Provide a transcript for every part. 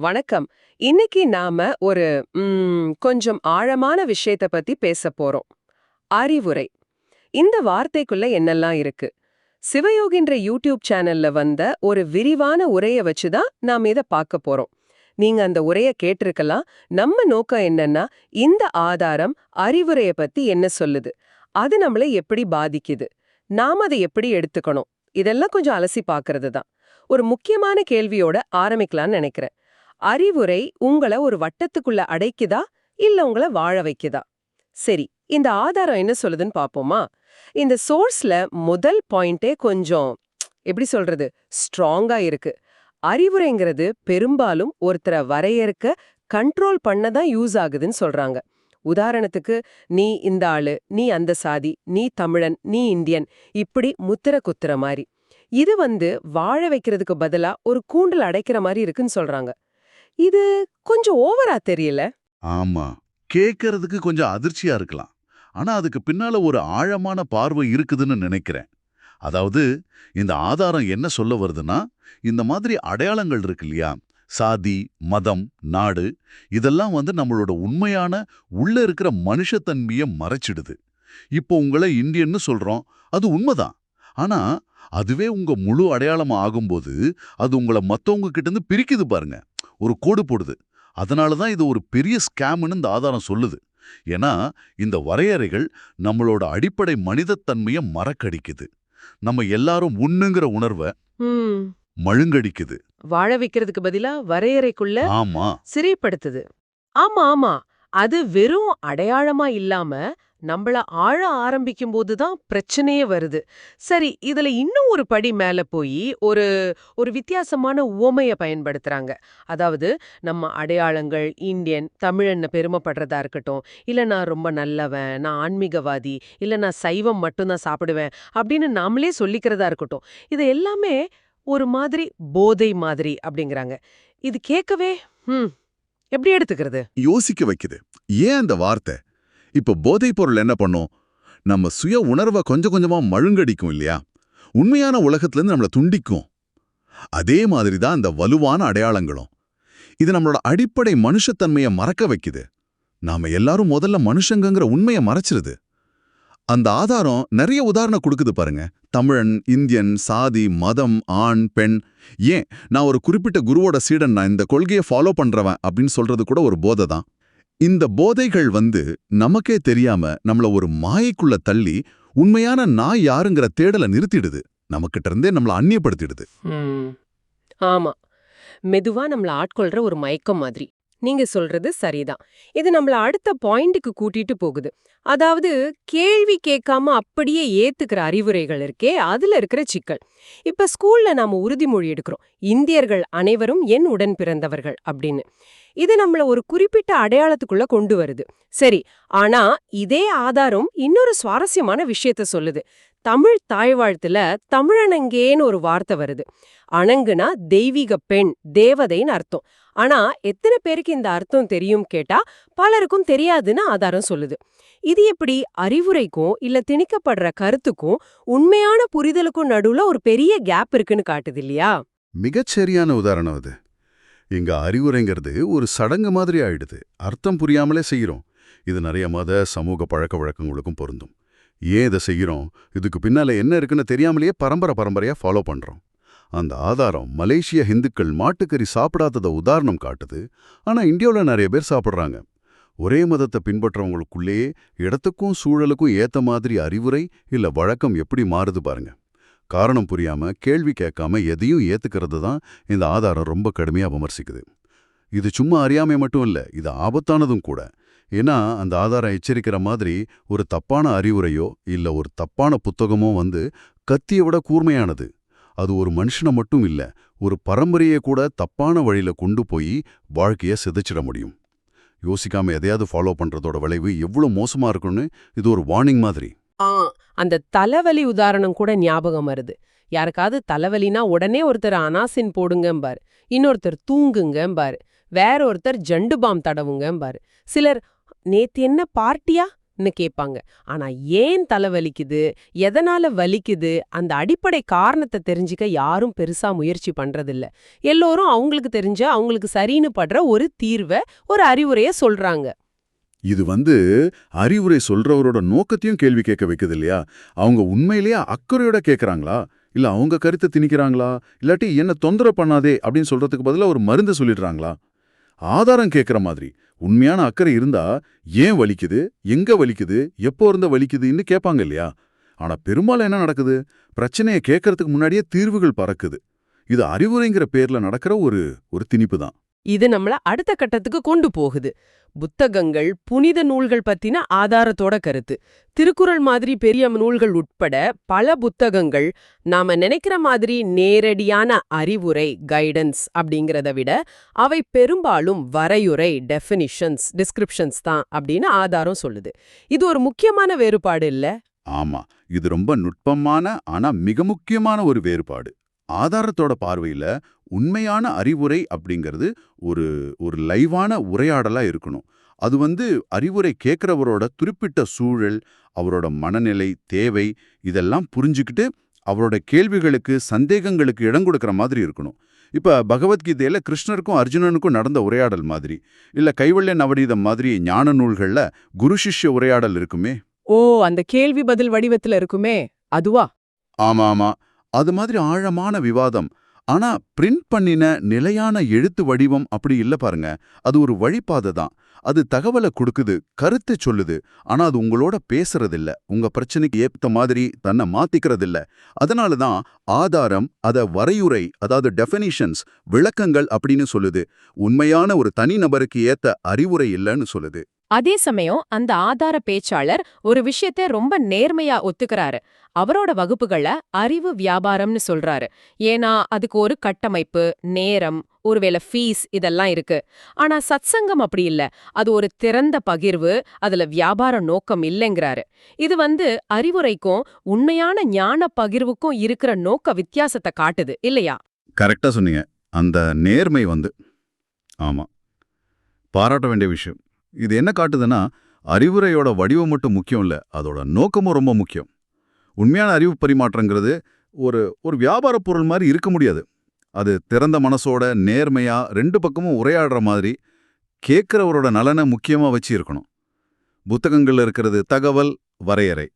வணக்கம். இன்னைக்கு நாம ஒரு கொஞ்சம் ஆழமான விஷயத்த பத்தி பேச போறோம். அறிவுரை. இந்த வார்த்தைக்குள்ள என்னெல்லாம் இருக்கு? சிவயோகின்ற யூடியூப் சேனல்ல வந்த ஒரு விரிவான உரைய வச்சுதான் நாம இத பார்க்க போறோம். நீங்க அந்த உரைய கேட்டிருக்கலாம். நம்ம நோக்கம் என்னன்னா இந்த ஆதாரம் அறிவுரைய பத்தி என்ன சொல்லுது? அது நம்மள எப்படி பாதிக்குது? நாம அதை எப்படி எடுத்துக்கணும்? இதெல்லாம் கொஞ்சம் அலசி பார்க்கறது தான். ஒரு முக்கியமான கேள்வியோட ஆரம்பிக்கலாம்னு நினைக்கிறேன். அறிவுரை உங்கள ஒரு வட்டத்துக்குள்ள அடைக்குதா? இல்ல உங்கள வாழ வைக்குதா? சரி இந்த ஆதாரம் என்ன சொல்லுதுன்னு பாப்போமா? இந்த சோர்ஸ்ல முதல் பாயிண்டே கொஞ்சம் எப்படி சொல்றது ஸ்ட்ராங்கா இருக்கு. அறிவுரைங்கிறது பெரும்பாலும் ஒருத்தரை வரையறுக்க கண்ட்ரோல் பண்ண தான் யூஸ் ஆகுதுன்னு சொல்றாங்க. உதாரணத்துக்கு நீ இந்த ஆளு நீ அந்த சாதி நீ தமிழன் நீ இந்தியன் இப்படி முத்திர குத்துற மாதிரி. இது வந்து வாழ வைக்கிறதுக்கு பதிலா ஒரு கூண்டல் அடைக்கிற மாதிரி இருக்குன்னு சொல்றாங்க. இது கொஞ்சம் ஓவரா தெரியல. ஆமா. கேட்கறதுக்கு கொஞ்சம் அதிர்ச்சியா இருக்கலாம். ஆனா அதுக்கு பின்னால ஒரு ஆழமான பார்வை இருக்குதுன்னு நினைக்கிறேன். அதாவது இந்த ஆதாரம் என்ன சொல்ல வருதுன்னா இந்த மாதிரி அடையாளங்கள் இருக்கு இல்லையா? சாதி மதம் நாடு இதெல்லாம் வந்து நம்மளோட உண்மையான உள்ள இருக்கிற மனுஷத்தன்மையை மறைச்சிடுது. இப்போ உங்களை இந்தியன்னு சொல்றோம். அது உண்மைதான். ஆனா அதுவே உங்க முழு அடையாளம் ஆகும்போது அது உங்களை மத்தவங்க கிட்ட இருந்து பிரிக்குது பாருங்க. ஒரு கோடு போடுது. அதனால தான் இது ஒரு பெரிய ஸ்கேம்னு இந்த ஆதாரம் சொல்லுது. ஏன்னா இந்த வரையறைகள் நம்மளோட அடிப்படை மனிதத்தன்மையை மறக்கடிக்குது. நம்ம எல்லாரும் ஒண்ணுங்கிற உணர்வை மழுங்கடிக்குது. வாழ வைக்கிறதுக்கு பதிலா வரையறைக்குள்ள ஆமா. சிறைப்படுத்துது. ஆமா ஆமா. அது வெறும் அடையாளமா இல்லாம நம்மள ஆழ ஆரம்பிக்கும் போதுதான் பிரச்சனையே வருது. சரி இதுல இன்னும் ஒரு படி மேல போய் ஒரு ஒரு வித்தியாசமான உவமைய பயன்படுத்துறாங்க. அதாவது நம்ம அடையாளங்கள் இந்தியன் தமிழன்னு பெருமைப்படுறதா இருக்கட்டும் இல்ல நான் ரொம்ப நல்லவன் நான் ஆன்மீகவாதி இல்ல நான் சைவம் மட்டும்தான் சாப்பிடுவேன் அப்படின்னு நாமளே சொல்லிக்கிறதா இருக்கட்டும். இது எல்லாமே ஒரு மாதிரி போதை மாதிரி அப்படிங்கறாங்க. இது கேட்கவே ம் எப்படி எடுத்துக்கிறது? யோசிக்க வைக்குது. ஏன் அந்த வார்த்தை? இப்ப போதைப் பொருள் என்ன பண்ணும்? நம்ம சுய உணர்வை கொஞ்சம் கொஞ்சமா மழுங்கடிக்கும் இல்லையா? உண்மையான உலகத்திலிருந்து நம்மள துண்டிக்கும். அதே மாதிரி தான் இந்த வலுவான அடையாளங்களும். இது நம்மளோட அடிப்படை மனுஷத்தன்மையை மறக்க வைக்குது. நாம எல்லாரும் முதல்ல மனுஷங்கங்கிற உண்மையை மறைச்சிருது. அந்த ஆதாரம் நிறைய உதாரணம் கொடுக்குது பாருங்க. தமிழன் இந்தியன் சாதி மதம் ஆண் பெண். ஏன்? நான் ஒரு குறிப்பிட்ட குருவோட சீடன் நான் இந்த கொள்கையை ஃபாலோ பண்றவன் அப்படின்னு சொல்றது கூட ஒரு போதை தான் இந்த போதைகள் வந்து நமக்கே தெரியாம நம்மள ஒரு மாயைக்குள்ள தள்ளி உண்மையான நான் யாருங்கிற தேடலை நிறுத்திடுது. நமக்கிட்ட இருந்தே நம்மள அந்நியப்படுத்திடுது. ஆமா. மெதுவா நம்மள ஆட்கொள்ற ஒரு மயக்கம் மாதிரி. நீங்க சொல்றது சரிதான். இது நம்மள அடுத்த பாயிண்ட்டுக்கு கூட்டிட்டு போகுது. அதாவது கேள்வி கேட்காம அப்படியே ஏத்துக்கிற அறிவுரைகள் இருக்கே அதுல இருக்கிற சிக்கல். இப்ப ஸ்கூல்ல நாம உறுதிமொழி எடுக்கிறோம். இந்தியர்கள் அனைவரும் என் உடன் பிறந்தவர்கள் அப்படின்னு. இது நம்மள ஒரு குறிப்பிட்ட அடையாளத்துக்குள்ள கொண்டு வருது. சரி ஆனா இதே ஆதாரம் இன்னொரு சுவாரஸ்யமான விஷயத்த சொல்லுது. தமிழ் தாய்வாழ்த்துல தமிழனங்கேன்னு ஒரு வார்த்தை வருது. அணங்குனா தெய்வீக பெண் தேவதைன்னு அர்த்தம். ஆனா எத்தனை பேருக்கு இந்த அர்த்தம் தெரியும் கேட்டா பலருக்கும் தெரியாதுன்னு ஆதாரம் சொல்லுது. இது எப்படி அறிவுரைக்கும் இல்ல திணிக்கப்படுற கருத்துக்கும் உண்மையான புரிதலுக்கும் நடுவுல ஒரு பெரிய கேப் இருக்குன்னு காட்டுது இல்லையா? மிகச்சரியான உதாரணம் அது. இங்க அறிவுரைங்கிறது ஒரு சடங்கு மாதிரி ஆயிடுது. அர்த்தம் புரியாமலே செய்யறோம். இது நிறைய மத சமூக பழக்க வழக்கங்களுக்கும் பொருந்தும். ஏன் இதை செய்கிறோம்? இதுக்கு பின்னால என்ன இருக்குன்னு தெரியாமலேயே பரம்பரை பரம்பரையா ஃபாலோ பண்றோம். அந்த ஆதாரம் மலேசிய ஹிந்துக்கள் மாட்டுக்கறி சாப்பிடாதத உதாரணம் காட்டுது. ஆனா இந்தியாவுல நிறைய பேர் சாப்பிடுறாங்க. ஒரே மதத்தை பின்பற்றவங்களுக்குள்ளேயே இடத்துக்கும் சூழலுக்கும் ஏத்த மாதிரி அறிவுரை இல்ல வழக்கம் எப்படி மாறுது பாருங்க. காரணம் புரியாம கேள்வி கேட்காம எதையும் ஏத்துக்கிறது தான் இந்த ஆதாரம் ரொம்ப கடுமையா விமர்சிக்குது. இது சும்மா அறியாமை மட்டும் இல்ல இது ஆபத்தானதும் கூட. ஏன்னா அந்த ஆதாரம் எச்சரிக்கிற மாதிரி ஒரு தப்பான அறிவுரையோ இல்ல ஒரு தப்பான புத்தகமோ வந்து கத்தியை விட கூர்மையானது. அது ஒரு மனுஷனை மட்டும் இல்ல ஒரு பரம்பரையை கூட தப்பான வழியில கொண்டு போய் வாழ்க்கைய சிதைச்சிட முடியும். யோசிக்காம எதையாவது ஃபாலோ பண்றதோட விளைவு எவ்வளவு மோசமா இருக்கும்னு இது ஒரு வார்னிங் மாதிரி. ஆ அந்த தலைவலி உதாரணம் கூட ஞாபகம் வருது. யாருக்காவது தலைவலினா உடனே ஒருத்தர் அனாசின் போடுங்கம்பார். இன்னொருத்தர் தூங்குங்கம்பாரு. வேற ஒருத்தர் ஜண்டு பாம் தடவுங்கம்பார். சிலர் நேத்து என்ன பார்ட்டியா? ன்னு கேட்பாங்க ஆனா ஏன் தலை வலிக்குது எதனால வலிக்குது? அந்த அடிப்படை காரணத்தை தெரிஞ்சுக்க யாரும் பெருசா முயற்சி பண்றதில்ல. எல்லோரும் அவங்களுக்கு தெரிஞ்ச அவங்களுக்கு சரின்னு படுற ஒரு தீர்வை ஒரு அறிவுரைய சொல்றாங்க. இது வந்து அறிவுரை சொல்றவரோட நோக்கத்தையும் கேள்வி கேட்க வைக்குது இல்லையா? அவங்க உண்மையிலேயே அக்கறையோட கேட்கறாங்களா இல்ல அவங்க கருத்தை திணிக்கிறாங்களா? இல்லாட்டி என்ன தொந்தரவு பண்ணாதே அப்படின்னு சொல்றதுக்கு பதிலா ஒரு மருந்து சொல்லிடுறாங்களா? ஆதாரம் கேட்குற மாதிரி. உண்மையான அக்கறை இருந்தா ஏன் வலிக்குது? எங்க வலிக்குது? எப்போ இருந்த வலிக்குதுன்னு கேட்பாங்க இல்லையா? ஆனா பெரும்பாலும் என்ன நடக்குது? பிரச்சனையை கேட்கறதுக்கு முன்னாடியே தீர்வுகள் பறக்குது. இது அறிவுரைங்கிற பேர்ல நடக்கிற ஒரு ஒரு திணிப்பு தான் இது நம்மள அடுத்த கட்டத்துக்கு கொண்டு போகுது. புத்தகங்கள் புனித நூல்கள் பத்தின ஆதாரத்தோட கருத்து. திருக்குறள் மாதிரி பெரிய நூல்கள் உட்பட பல புத்தகங்கள் நாம நினைக்கிற மாதிரி நேரடியான அறிவுரை கைடன்ஸ் அப்படிங்கறத விட அவை பெரும்பாலும் வரையுறை டெஃபினிஷன்ஸ் டிஸ்கிரிப்ஷன்ஸ் தான் அப்படின்னு ஆதாரம் சொல்லுது. இது ஒரு முக்கியமான வேறுபாடு இல்ல? ஆமா. இது ரொம்ப நுட்பமான ஆனா மிக முக்கியமான ஒரு வேறுபாடு. ஆதாரத்தோட பார்வையில உண்மையான அறிவுரை அப்படிங்கிறது ஒரு ஒரு லைவான உரையாடலா இருக்கணும். அது வந்து அறிவுரை கேட்கிறவரோட குறிப்பிட்ட சூழல் அவரோட மனநிலை தேவை இதெல்லாம் புரிஞ்சுக்கிட்டு அவரோட கேள்விகளுக்கு சந்தேகங்களுக்கு இடம் கொடுக்கிற மாதிரி இருக்கணும். இப்ப பகவத்கீதையில கிருஷ்ணருக்கும் அர்ஜுனனுக்கும் நடந்த உரையாடல் மாதிரி இல்ல கைவல்ய நவநீதம் மாதிரி ஞான நூல்கள்ல குரு சிஷ்ய உரையாடல் இருக்குமே? ஓ அந்த கேள்வி பதில் வடிவத்துல இருக்குமே அதுவா? ஆமா ஆமா அது மாதிரி ஆழமான விவாதம். ஆனா பிரிண்ட் பண்ணின நிலையான எழுத்து வடிவம் அப்படி இல்ல பாருங்க. அது ஒரு வழிபாதை தான். அது தகவலை கொடுக்குது கருத்து சொல்லுது. ஆனா அது உங்களோட பேசுறதில்ல. உங்க பிரச்சனைக்கு ஏத்த மாதிரி தன்னை மாத்திக்கிறதில்ல. அதனால தான் ஆதாரம் அத வரையுறை அதாவது டெஃபினிஷன்ஸ் விளக்கங்கள் அப்படின்னு சொல்லுது. உண்மையான ஒரு தனிநபருக்கு ஏத்த அறிவுரை இல்லைன்னு சொல்லுது. அதே சமயம் அந்த ஆதார பேச்சாளர் ஒரு விஷயத்த ரொம்ப நேர்மையா ஒத்துக்கறாரு. அவரோட வகுப்புகள அறிவு வியாபாரம்னு சொல்றாரு. ஏன்னா அதுக்கு ஒரு கட்டமைப்பு நேரம் ஒருவேளை ஃபீஸ் இதெல்லாம் இருக்கு. ஆனா சத்சங்கம் அப்படி இல்ல. அது ஒரு திறந்த பகிர்வு அதுல வியாபார நோக்கம் இல்லைங்கிறாரு. இது வந்து அறிவுரைக்கும் உண்மையான ஞான பகிர்வுக்கும் இருக்கிற நோக்க வித்தியாசத்தை காட்டுது இல்லையா? கரெக்டா சொன்னீங்க. அந்த நேர்மை வந்து ஆமா. பாராட்ட வேண்டிய விஷயம். இது என்ன காட்டுதுன்னா அறிவுரையோட வடிவம் மட்டும் முக்கியம் இல்ல அதோட நோக்கமும் ரொம்ப முக்கியம். உண்மையான அறிவு பரிமாற்றங்கிறது ஒரு ஒரு வியாபார பொருள் மாதிரி இருக்க முடியாது. அது திறந்த மனசோட நேர்மையா ரெண்டு பக்கமும் உரையாடுற மாதிரி கேட்குறவரோட நலனை முக்கியமா வச்சு இருக்கணும். புத்தகங்கள்ல இருக்கிறது தகவல் வரையறை.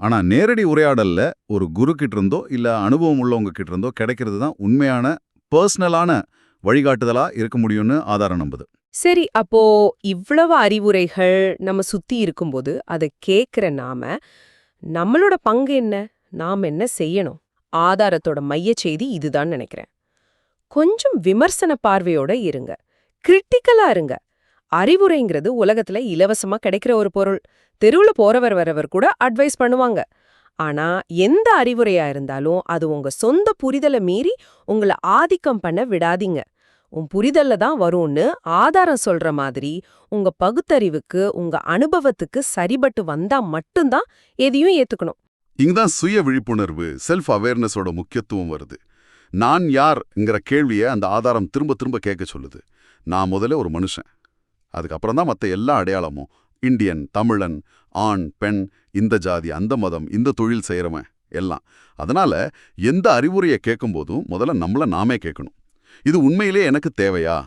ஆனா நேரடி உரையாடல்ல ஒரு குரு கிட்ட இருந்தோ இல்ல அனுபவம் உள்ளவங்க கிட்ட இருந்தோ கிடைக்கிறது தான் உண்மையான பர்சனலான வழிகாட்டுதலா இருக்க முடியும்னு ஆதாரம் நம்புது. சரி அப்போ இவ்வளவு அறிவுரைகள் நம்ம சுத்தி இருக்கும்போது அதை கேக்குற நாம நம்மளோட பங்கு என்ன? நாம் என்ன செய்யணும்? ஆதாரத்தோட மைய செய்தி இதுதான் நினைக்கிறேன். கொஞ்சம் விமர்சன பார்வையோட இருங்க. கிரிட்டிக்கலா இருங்க. அறிவுரைங்கிறது உலகத்துல இலவசமா கிடைக்கிற ஒரு பொருள். தெருவுல போறவர் வரவர் கூட அட்வைஸ் பண்ணுவாங்க. ஆனா எந்த அறிவுரையா இருந்தாலும் அது உங்க சொந்த புரிதலை மீறி உங்களை ஆதிக்கம் பண்ண விடாதீங்க. உன் புரிதல்ல தான் வரும்னு ஆதாரம் சொல்ற மாதிரி உங்க பகுத்தறிவுக்கு உங்க அனுபவத்துக்கு சரிபட்டு வந்தா மட்டும்தான் எதையும் ஏத்துக்கணும். இங்கதான் சுய விழிப்புணர்வு செல்ஃப் அவேர்னஸோட முக்கியத்துவம் வருது. நான் யார்ங்கிற கேள்வியை அந்த ஆதாரம் திரும்ப திரும்ப கேட்க சொல்லுது. நான் முதல்ல ஒரு மனுஷன். அதுக்கப்புறம் தான் மற்ற எல்லா அடையாளமும் இந்தியன் தமிழன் ஆண் பெண் இந்த ஜாதி அந்த மதம் இந்த தொழில் செய்கிறவன் எல்லாம். அதனால எந்த அறிவுரையை கேட்கும்போதும் முதல்ல நம்மள நாமே கேட்கணும். இது உண்மையிலே எனக்கு தேவையா?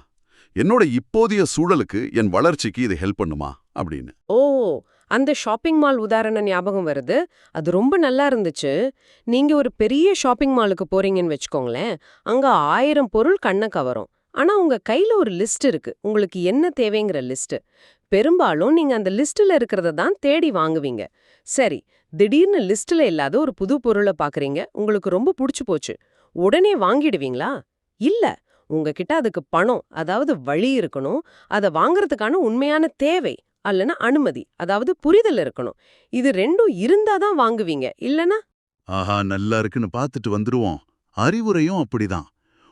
என்னோட இப்போதைய சூழலுக்கு என் வளர்ச்சிக்கு இது ஹெல்ப் பண்ணுமா? அப்படின்னு. ஓ அந்த ஷாப்பிங் மால் உதாரணம் ஞாபகம் வருது. அது ரொம்ப நல்லா இருந்துச்சு. நீங்க ஒரு பெரிய ஷாப்பிங் மாலுக்கு போறீங்கன்னு வச்சுக்கோங்களேன். அங்க ஆயிரம் பொருள் கண்ணை கவரும். ஆனா உங்க கையில ஒரு லிஸ்ட் இருக்கு. உங்களுக்கு என்ன தேவைங்கிற லிஸ்ட். பெரும்பாலும் நீங்க அந்த லிஸ்ட்ல இருக்கிறத தான் தேடி வாங்குவீங்க. சரி திடீர்னு லிஸ்ட்ல இல்லாத ஒரு புது பொருளை பாக்குறீங்க. உங்களுக்கு ரொம்ப புடிச்சு போச்சு. உடனே வாங்கிடுவீங்களா? இல்ல. உங்ககிட்ட அதுக்கு பணம் அதாவது வழி இருக்கணும். அதை வாங்குறதுக்கான உண்மையான தேவை அல்லனா அனுமதி அதாவது புரிதல் இருக்கணும். இது ரெண்டும் இருந்தாதான் வாங்குவீங்க இல்லனா? ஆஹா நல்லா இருக்குன்னு பார்த்துட்டு வந்துருவோம். அறிவுரையும் அப்படிதான்.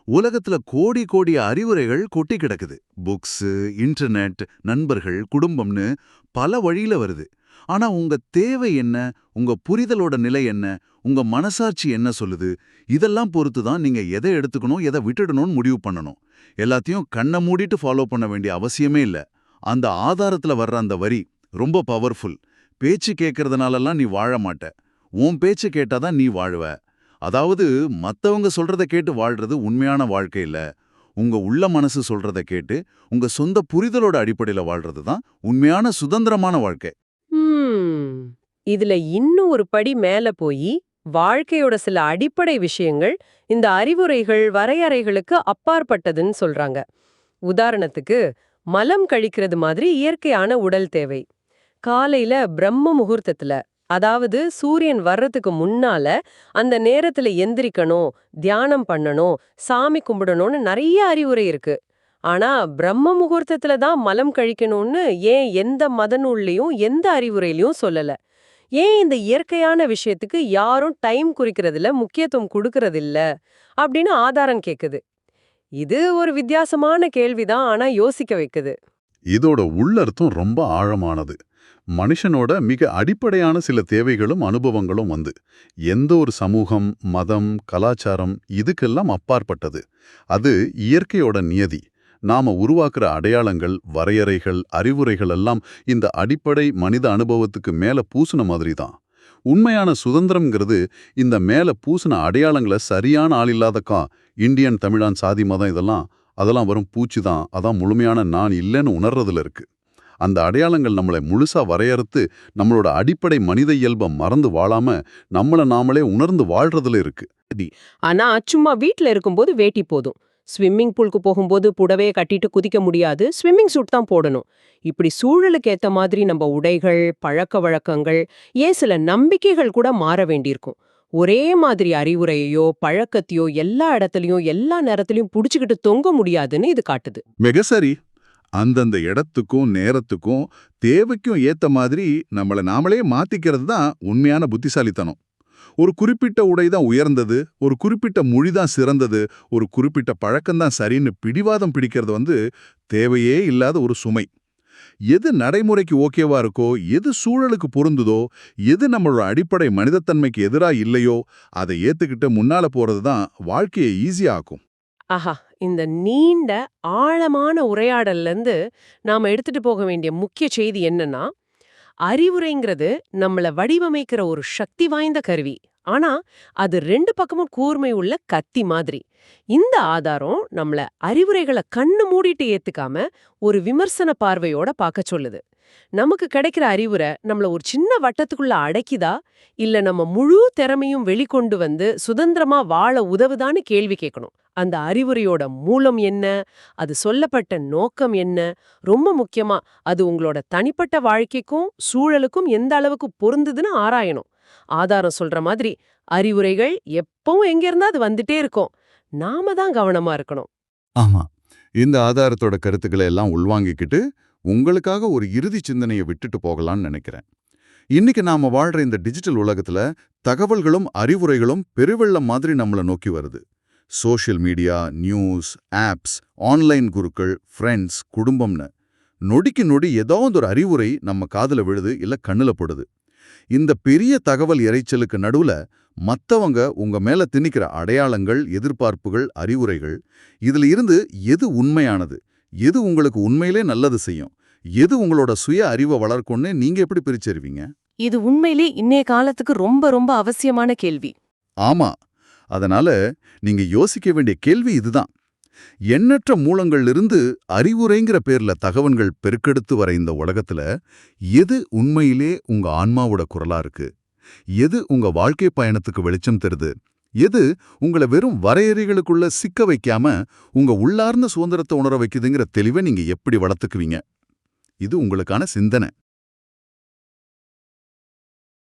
உலகத்துல கோடி கோடி அறிவுரைகள் கொட்டி கிடக்குது. புக்ஸ் இன்டர்நெட் நண்பர்கள் குடும்பம்னு பல வழியில வருது. ஆனா உங்க தேவை என்ன? உங்க புரிதலோட நிலை என்ன? உங்க மனசாட்சி என்ன சொல்லுது? இதெல்லாம் பொறுத்து தான் நீங்க எதை எடுத்துக்கணும் எதை விட்டுடணும்னு முடிவு பண்ணணும். எல்லாத்தையும் கண்ணை மூடிட்டு ஃபாலோ பண்ண வேண்டிய அவசியமே இல்ல. அந்த ஆதாரத்துல வர்ற அந்த வரி ரொம்ப பவர்ஃபுல் பேச்சு கேட்கறதுனாலலாம் நீ வாழ மாட்ட. உன் பேச்சு கேட்டாதான் நீ வாழுவ. அதாவது மத்தவங்க சொல்றத கேட்டு வாழ்றது உண்மையான வாழ்க்கை இல்லை. உங்க உள்ள மனசு சொல்றத கேட்டு உங்க சொந்த புரிதலோட அடிப்படையில வாழ்றது தான் உண்மையான சுதந்திரமான வாழ்க்கை. இதுல இன்னும் ஒரு படி மேல போய் வாழ்க்கையோட சில அடிப்படை விஷயங்கள் இந்த அறிவுரைகள் வரையறைகளுக்கு அப்பாற்பட்டதுன்னு சொல்றாங்க. உதாரணத்துக்கு மலம் கழிக்கிறது மாதிரி இயற்கையான உடல் தேவை. காலையில பிரம்ம முகூர்த்தத்துல அதாவது சூரியன் வர்றதுக்கு முன்னால அந்த நேரத்துல எந்திரிக்கணும் தியானம் பண்ணணும் சாமி கும்பிடணும்னு நிறைய அறிவுரை இருக்கு. ஆனா பிரம்ம முகூர்த்தத்துல தான் மலம் கழிக்கணும்னு ஏன் எந்த மத நூல்லையும் எந்த அறிவுரையிலையும் சொல்லல. ஏன் இந்த இயற்கையான விஷயத்துக்கு யாரும் டைம் குறிக்கிறதுல முக்கியத்துவம் கொடுக்கறதில்ல? அப்படின்னு ஆதாரம் கேக்குது. இது ஒரு வித்தியாசமான கேள்விதான் ஆனா யோசிக்க வைக்குது. இதோட உள்ளர்த்தம் ரொம்ப ஆழமானது. மனுஷனோட மிக அடிப்படையான சில தேவைகளும் அனுபவங்களும் வந்து எந்த ஒரு சமூகம் மதம் கலாச்சாரம் இதுக்கெல்லாம் அப்பாற்பட்டது. அது இயற்கையோட நியதி. நாம உருவாக்குற அடையாளங்கள் வரையறைகள் அறிவுரைகள் எல்லாம் இந்த அடிப்படை மனித அனுபவத்துக்கு மேல பூசுன மாதிரி தான் உண்மையான சுதந்திரம்ங்கிறது இந்த மேல பூசின அடையாளங்களை சரியான ஆள் இல்லாதக்கா இந்தியன் தமிழான் சாதி மதம் இதெல்லாம் அதெல்லாம் வரும் பூச்சி தான் அதான் முழுமையான நான் இல்லைன்னு உணர்றதுல இருக்கு. அந்த அடையாளங்கள் நம்மளை முழுசா வரையறுத்து நம்மளோட அடிப்படை மனித இயல்பை மறந்து வாழாம நம்மள நாமளே உணர்ந்து வாழ்றதுல இருக்கு. ஆனா சும்மா வீட்ல இருக்கும்போது வேட்டி போதும். ஸ்விம்மிங் பூலுக்கு போகும்போது புடவைய கட்டிட்டு குதிக்க முடியாது. ஸ்விம்மிங் சூட் தான் போடணும். இப்படி சூழலுக்கு ஏத்த மாதிரி நம்ம உடைகள் பழக்க வழக்கங்கள் ஏன் சில நம்பிக்கைகள் கூட மாற வேண்டியிருக்கும். ஒரே மாதிரி அறிவுரையையோ பழக்கத்தையோ எல்லா இடத்துலயும் எல்லா நேரத்திலையும் புடிச்சுக்கிட்டு தொங்க முடியாதுன்னு இது காட்டுது. மிக சரி. அந்தந்த இடத்துக்கும் நேரத்துக்கும் தேவைக்கும் ஏத்த மாதிரி நம்மள நாமளே மாத்திக்கிறது தான் உண்மையான புத்திசாலித்தனம். ஒரு குறிப்பிட்ட உடை தான் உயர்ந்தது ஒரு குறிப்பிட்ட மொழி தான் சிறந்தது ஒரு குறிப்பிட்ட பழக்கம்தான் சரின்னு பிடிவாதம் பிடிக்கிறது வந்து தேவையே இல்லாத ஒரு சுமை. எது நடைமுறைக்கு ஓகேவா இருக்கோ எது சூழலுக்கு பொருந்துதோ எது நம்மளோட அடிப்படை மனிதத்தன்மைக்கு எதிரா இல்லையோ அதை ஏத்துக்கிட்டு முன்னால போறது தான் வாழ்க்கையை ஈஸியாக்கும் ஆஹா இந்த நீண்ட ஆழமான உரையாடல்ல இருந்து நாம எடுத்துட்டு போக வேண்டிய முக்கிய செய்தி என்னன்னா அறிவுரைங்கிறது நம்மள வடிவமைக்கிற ஒரு சக்தி வாய்ந்த கருவி. ஆனா அது ரெண்டு பக்கமும் கூர்மை உள்ள கத்தி மாதிரி. இந்த ஆதாரம் நம்மள அறிவுரைகளை கண்ணு மூடிட்டு ஏத்துக்காம ஒரு விமர்சன பார்வையோட பார்க்க சொல்லுது. நமக்கு கிடைக்கிற அறிவுரை நம்மள ஒரு சின்ன வட்டத்துக்குள்ள அடைக்குதா? இல்ல நம்ம முழு திறமையும் வெளிக்கொண்டு வந்து சுதந்திரமா வாழ உதவுதான்னு கேள்வி கேட்கணும் அந்த அறிவுரையோட மூலம் என்ன? அது சொல்லப்பட்ட நோக்கம் என்ன? ரொம்ப முக்கியமா அது உங்களோட தனிப்பட்ட வாழ்க்கைக்கும் சூழலுக்கும் எந்த அளவுக்கு பொருந்துதுன்னு ஆராயணும். ஆதாரம் சொல்ற மாதிரி அறிவுரைகள் எப்பவும் எங்க இருந்தா அது வந்துட்டே இருக்கும். நாம தான் கவனமா இருக்கணும். ஆமா. இந்த ஆதாரத்தோட கருத்துக்களை எல்லாம் உள்வாங்கிக்கிட்டு உங்களுக்காக ஒரு இறுதி சிந்தனையை விட்டுட்டு போகலாம்னு நினைக்கிறேன். இன்னைக்கு நாம வாழ்ற இந்த டிஜிட்டல் உலகத்துல தகவல்களும் அறிவுரைகளும் பெருவெள்ளம் மாதிரி நம்மள நோக்கி வருது. Social media news apps online குருக்கள் ஃப்ரெண்ட்ஸ் குடும்பம்னு. நொடிக்கு நொடி ஏதாவது ஒரு அறிவுரை நம்ம காதுல விழுது இல்ல கண்ணுல படுது. இந்த பெரிய தகவல் இரைச்சலுக்கு நடுவுல மத்தவங்க உங்க மேல திணிக்கிற அடையாளங்கள் எதிர்பார்ப்புகள் அறிவுரைகள் இதுல இருந்து எது உண்மையானது? எது உங்களுக்கு உண்மையிலே நல்லது செய்யும்? எது உங்களோட சுய அறிவை வளர்க்கும்னு நீங்க எப்படி பிரிச்சறிவீங்க? இது உண்மையிலே இன்னைய காலத்துக்கு ரொம்ப ரொம்ப அவசியமான கேள்வி. ஆமா. அதனால நீங்க யோசிக்க வேண்டிய கேள்வி இதுதான். எண்ணற்ற மூலங்களிலிருந்து அறிவுரைங்கிற பேர்ல தகவல்கள் பெருக்கெடுத்து வர இந்த உலகத்துல எது உண்மையிலே உங்க ஆன்மாவோட குரலா இருக்கு? எது உங்க வாழ்க்கை பயணத்துக்கு வெளிச்சம் தருது? எது உங்களை வெறும் வரையறைகளுக்குள்ள சிக்க வைக்காம உங்க உள்ளார்ந்த சுதந்திரத்தை உணர வைக்குதுங்கிற தெளிவை நீங்க எப்படி வளர்த்துக்குவீங்க? இது உங்களுக்கான சிந்தனை.